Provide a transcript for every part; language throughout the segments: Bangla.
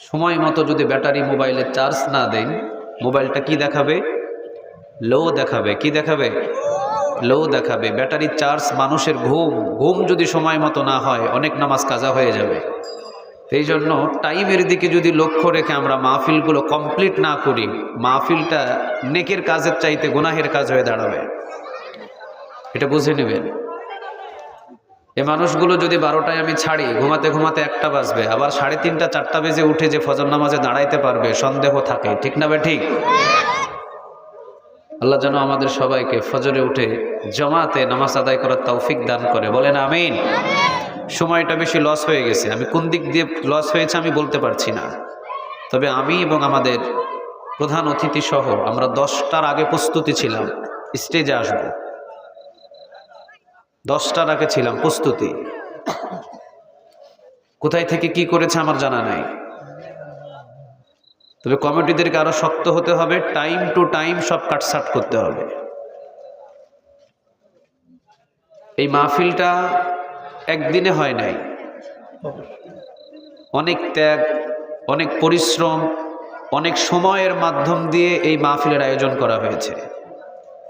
সময় মতো যদি ব্যাটারি মোবাইলে চার্জ না দেন, মোবাইলটা কি দেখাবে? লো দেখাবে। কি দেখাবে? লো দেখাবে। ব্যাটারি চার্জ মানুষের ঘুম। ঘুম যদি সময় মতো না হয়, অনেক নামাজ কাজা হয়ে যাবে। এই জন্য টাইমের দিকে যদি লক্ষ্য রেখে আমরা মাহফিলগুলো কমপ্লিট না করি, মাহফিলটা নেকের কাজের চাইতে গুনাহের কাজ হয়ে দাঁড়াবে। এটা বুঝে নেবেন। এ মানুষগুলো যদি বারোটায় আমি ছাড়ি, ঘুমাতে ঘুমাতে একটা বাজবে, আবার সাড়ে তিনটা, চারটা বেজে উঠে যে ফজর নামাজে দাঁড়াইতে পারবে, সন্দেহ থাকে, ঠিক না ঠিক? আল্লাহ যেন আমাদের সবাইকে ফজরে উঠে জমাতে নামাজ আদায় করার তৌফিক দান করে। বলেন আমিন। সময়টা বেশি লস হয়ে গেছে। আমি কোন দিক দিয়ে লস হয়েছে আমি বলতে পারছি না। তবে আমি এবং আমাদের প্রধান অতিথি সহ আমরা দশটার আগে প্রস্তুতি ছিলাম। স্টেজে আসব। দশটার আগে ছিলাম, প্রস্তুতি। কোথায় থেকে কি করেছে আমার জানা নাই। তবে কমিটিদেরকে আরও শক্ত হতে হবে, টাইম টু টাইম সব কাটসাট করতে হবে। এই মাহফিলটা একদিনে হয় নাই। অনেক ত্যাগ, অনেক পরিশ্রম, অনেক সময়ের মাধ্যম দিয়ে এই মাহফিলের আয়োজন করা হয়েছে।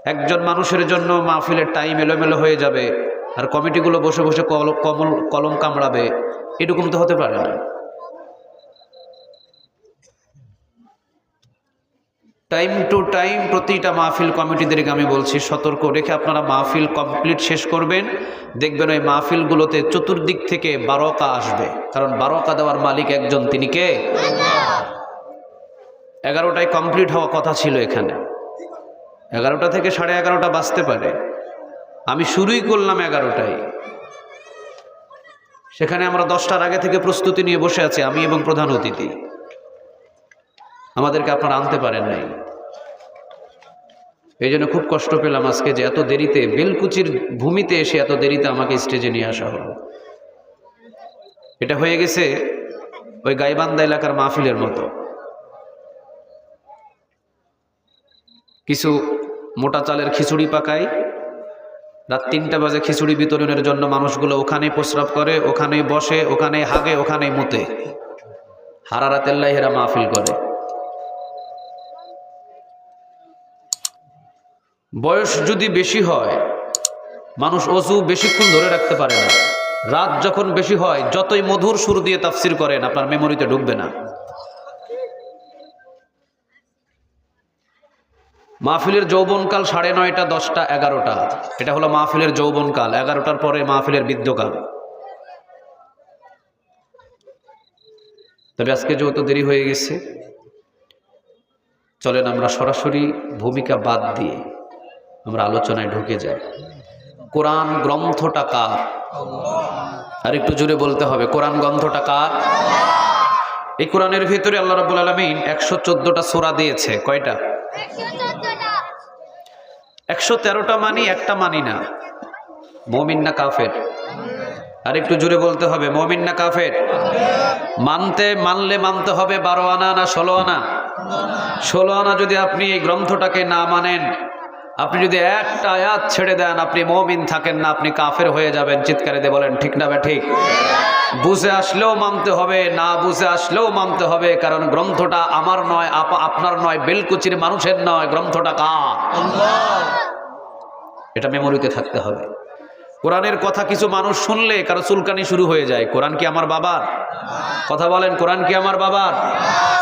একজন মানুষের জন্য মাহফিলের টাইম এলোমেলো হয়ে যাবে আর কমিটিগুলো বসে বসে কল- কমল কলম কামড়াবে এটুকুন তো হতে পারে না। টাইম টু টাইম প্রতিটা মাহফিল কমিটিদেরকে আমি বলছি সতর্ক রেখে আপনারা মাহফিল কমপ্লিট শেষ করবেন দেখবেন ওই মাহফিলগুলোতে চতুর্দিক থেকে বারোকা আসবে কারণ বারোকা দেওয়ার মালিক একজন তিনি কে? এগারোটায় কমপ্লিট হওয়া কথা ছিল এখানে। এগারোটা থেকে সাড়ে এগারোটা বাজতে পারে। আমি শুরুই করলাম এগারোটায়। সেখানে আমরা দশটার আগে থেকে প্রস্তুতি নিয়ে বসে আছি, আমি এবং প্রধান অতিথি। আমাদেরকে আপনারা আনতে পারেন নাই। এই জন্য খুব কষ্ট পেলাম আজকে যে এত দেরিতে, বেলকুচির ভূমিতে এসে এত দেরিতে আমাকে স্টেজে নিয়ে আসা হলো। এটা হয়ে গেছে ওই গাইবান্ধা এলাকার মাহফিলের মতো। কিছু মোটা চালের খিচুড়ি পাকায় রাত তিনটা বাজে খিচুড়ি বিতরণের জন্য মানুষগুলো ওখানে প্রস্রাব করে ওখানে বসে ওখানে হাগে ওখানে মুতে। হারারাতেল্লাই হেরা মাহফিল করে। বয়স যদি বেশি হয়, মানুষ অজু বেশিক্ষণ ধরে রাখতে পারে না। রাত যখন বেশি হয়, যতই মধুর সুর দিয়ে তাফসির করেন, আপনার মেমোরিতে ঢুকবে না। মাহফিলের যৌবনকাল সাড়ে নয়টা, দশটা, এগারোটা। এটা হলো মাহফিলের যৌবনকাল। এগারোটার পরে মাহফিলের বৃদ্ধকাল তবে আজকে যেহেতু দেরি হয়ে গেছে, চলেন আমরা সরাসরি ভূমিকা বাদ দিয়ে আমরা আলোচনায় ঢুকে যাই। কোরআন গ্রন্থটা কার? আর একটু জুড়ে বলতে হবে, কোরআন গ্রন্থটা কার? এই কোরআনের ভিতরে আল্লাহ রাবুল আলমিন একশো চোদ্দটা সোরা দিয়েছে। কয়টা? একশো তেরোটা মানি, একটা মানি না। মমিন না কাফের? আর একটু জুড়ে বলতে হবে, মমিন না কাফের? মানতে, মানলে মানতে হবে বারো আনা না ষোলো আনা? ষোলো আনা যদি আপনি এই গ্রন্থটাকে না মানেন আপনি যদি একটা আয়াত ছেড়ে দেন, আপনি মমিন থাকেন না, আপনি কাফের হয়ে যাবেন। চিৎকারে দিয়ে বলেন, ঠিক না ঠিক। বুঝে আসলেও মানতে হবে, না বুঝে আসলেও মানতে হবে, কারণ গ্রন্থটা আমার নয়, আপা- আপনার নয়, বেলকুচির মানুষের নয়, গ্রন্থটা কার? এটা মেমোরিতে থাকতে হবে। কোরআনের কথা কিছু মানুষ শুনলে কারও চুলকানি শুরু হয়ে যায়। কোরআন কি আমার বাবার? কথা বলেন, কোরআন কি আমার বাবার?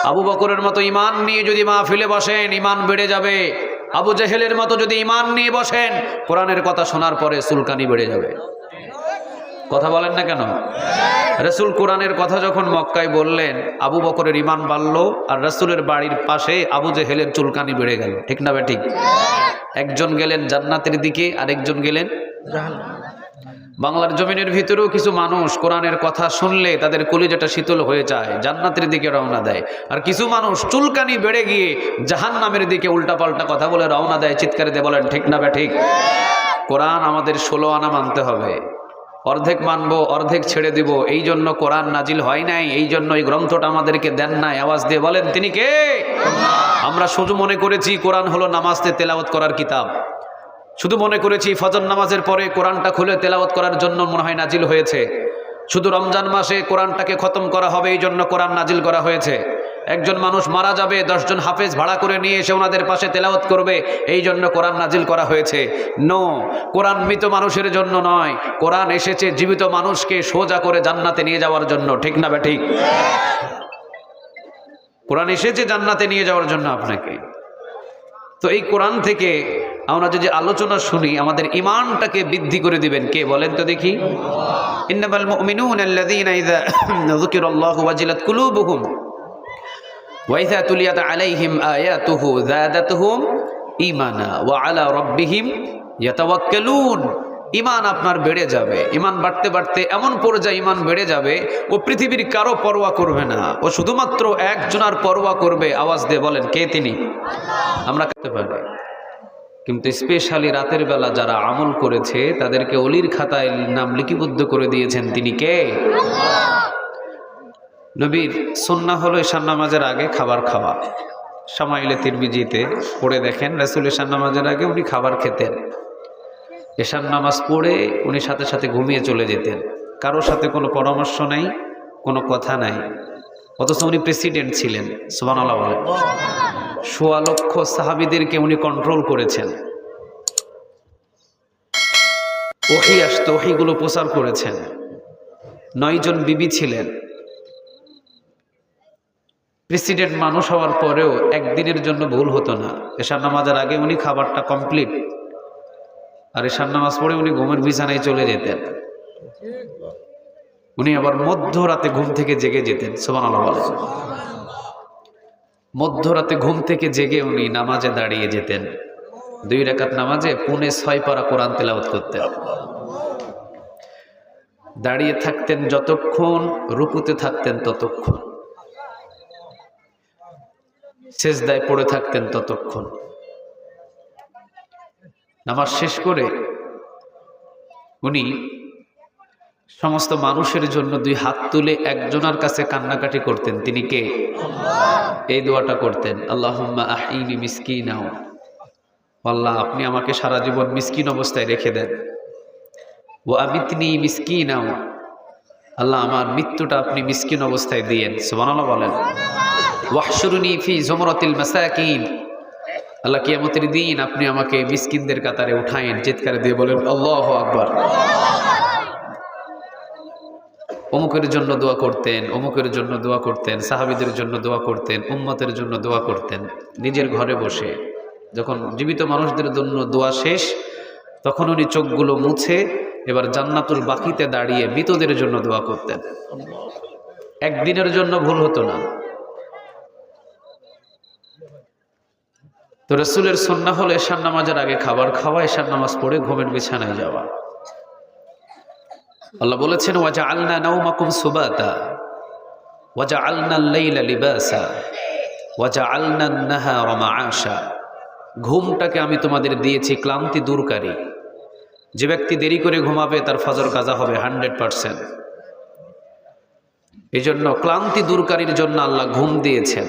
আবু বকরের মতো ইমান নিয়ে যদি মা ফেলে বসেন, ইমান বেড়ে যাবে। আবু জেহেলের মতো যদি ইমান নিয়ে বসেন, কোরআনের কথা শোনার পরে চুলকানি বেড়ে যাবে। কথা বলেন না কেন? রসুল কোরআনের কথা যখন মক্কায় বললেন, আবু বকরের ইমান বাড়ল আর রসুলের বাড়ির পাশে আবু জেহেলের চুলকানি বেড়ে গেল। ঠিক না বে ঠিক? একজন গেলেন জান্নাতের দিকে, আরেকজন গেলেন বাংলার জমিনের ভিতরেও কিছু মানুষ কোরআনের কথা শুনলে তাদের কলিজাটা শীতল হয়ে যায়, জান্নাতের দিকে রওনা দেয়। আর কিছু মানুষ চুলকানি বেড়ে গিয়ে জাহান নামের দিকে উল্টাপাল্টা কথা বলে রওনা দেয়, চিৎকারে দিয়ে বলেন, ঠিক না ঠিক। কোরআন আমাদের ষোলো আনা মানতে হবে। অর্ধেক মানবো, অর্ধেক ছেড়ে দিব। এই জন্য কোরআন নাজিল হয় নাই, এই জন্য এই গ্রন্থটা আমাদেরকে দেন নাই। আওয়াজ দিয়ে বলেন, তিনি কে? আমরা শুধু মনে করেছি কোরআন হলো নামাজতে তেলাওয়াত করার কিতাব। শুধু মনে করেছি ফজর নামাজের পরে কোরআনটা খুলে তেলাওয়াত করার জন্য মনে হয় নাজিল হয়েছে। শুধু রমজান মাসে কোরআনটাকে খতম করা হবে, এই জন্য কোরআন নাজিল করা হয়েছে। একজন মানুষ মারা যাবে, দশজন হাফেজ ভাড়া করে নিয়ে এসে ওনাদের পাশে তেলাওয়াত করবে, এই জন্য কোরআন নাজিল করা হয়েছে। নো কোরআন মৃত মানুষের জন্য নয়। কোরআন এসেছে জীবিত মানুষকে সোজা করে জান্নাতে নিয়ে যাওয়ার জন্য, ঠিক না বে ঠিক কোরআন এসেছে জান্নাতে নিয়ে যাওয়ার জন্য আপনাকে। তো এই কোরআন থেকে আমরা যদি আলোচনা শুনি, আমাদের ইমানটাকে বৃদ্ধি করে দিবেন। কে বলেন তো দেখি? ইমান আপনার বেড়ে যাবে। ইমান বাড়তে বাড়তে এমন পর্যায়ে ইমান বেড়ে যাবে, ও পৃথিবীর কারও পরোয়া করবে না। ও শুধুমাত্র একজনার পরোয়া করবে। আওয়াজ দিয়ে বলেন, কে তিনি? আমরা করতে পারি। কিন্তু স্পেশালি রাতের বেলা যারা আমল করেছে, তাদেরকে অলির খাতায় নাম লিপিবদ্ধ করে দিয়েছেন তিনি কে? নবীর সন্না হলো ঈশান নামাজের আগে খাবার খাওয়া। সামাইলে তিরমিজিতে পড়ে দেখেন, রাসুল ঈশান নামাজের আগে উনি খাবার খেতেন। এশার নামাজ পড়ে উনি সাথে সাথে ঘুমিয়ে চলে যেতেন। কারোর সাথে কোনো পরামর্শ নাই, কোনো কথা নাই। অথচ উনি প্রেসিডেন্ট ছিলেন সুবানাল্লাহ বলে সোয়া লক্ষ সাহাবিদেরকে উনি কন্ট্রোল করেছেন। ওহি আসতো, ওহিগুলো প্রচার করেছেন। নয়জন বিবি ছিলেন। প্রেসিডেন্ট মানুষ হওয়ার পরেও একদিনের জন্য ভুল হতো না। এশার নামাজের আগে উনি খাবারটা কমপ্লিট আর এশার নামাজ পড়ে উনি ঘুমের বিছানায় চলে যেতেন। উনি আবার মধ্যরাতে ঘুম থেকে জেগে যেতেন সোমান বলে মধ্যরাতে ঘুম থেকে জেগে উনি নামাজে দাঁড়িয়ে যেতেন। দুই রেখাত নামাজে পুনে ছয় পারা কোরআন তেলাওয়াত করতেন। দাঁড়িয়ে থাকতেন যতক্ষণ, রুকুতে থাকতেন ততক্ষণ। সেজদায় পড়ে থাকতেন ততক্ষণ। নামাজ শেষ করে উনি সমস্ত মানুষের জন্য দুই হাত তুলে একজনের কাছে কান্নাকাটি করতেন। তিনি কে? এই দোয়াটা করতেন, আল্লাহুম্মা আহিনি মিসকিনাও। আল্লাহ, আপনি আমাকে সারা জীবন মিসকিন অবস্থায় রেখে দেন। ও আমিতনি মিসকিনাও। আল্লাহ, আমার মৃত্যুটা আপনি মিসকিন অবস্থায় দিয়েন। সুবহানাল্লাহ বলেন, ওয়াহশুরুনি ফি জমরাতিল মাসাকিন। আল্লাহ, কিয়ামতের দিন আপনি আমাকে মিসকিনদের কাতারে উঠায়েন। চিৎকারে দিয়ে বলেন, আল্লাহ আকবার। অমুকের জন্য দোয়া করতেন, অমুকের জন্য দোয়া করতেন, সাহাবিদের জন্য দোয়া করতেন, উম্মতের জন্য দোয়া করতেন, নিজের ঘরে বসে। যখন জীবিত মানুষদের জন্য দোয়া শেষ, তখন উনি চোখগুলো মুছে এবার জান্নাতুল বাকিতে দাঁড়িয়ে মৃতদের জন্য দোয়া করতেন। একদিনের জন্য ভুল হতো না। তো রসুলের সন্না হলো এশার নামাজের আগে খাবার খাওয়া, এশার নামাজ পড়ে ঘুমের বিছানায় যাওয়া। আল্লাহ বলেছেন ওয়াজা আলনা নাউমাকুম সুবাতা ওয়াজা আলনা লাইলা লিবাসা ওয়াজা আলনা নাহারা মাআশা। ঘুমটাকে আমি তোমাদের দিয়েছি ক্লান্তি দূরকারী। যে ব্যক্তি দেরি করে ঘুমাবে, তার ফজর কাজা হবে হান্ড্রেড পারসেন্ট। এই জন্য ক্লান্তি দূরকারীর জন্য আল্লাহ ঘুম দিয়েছেন।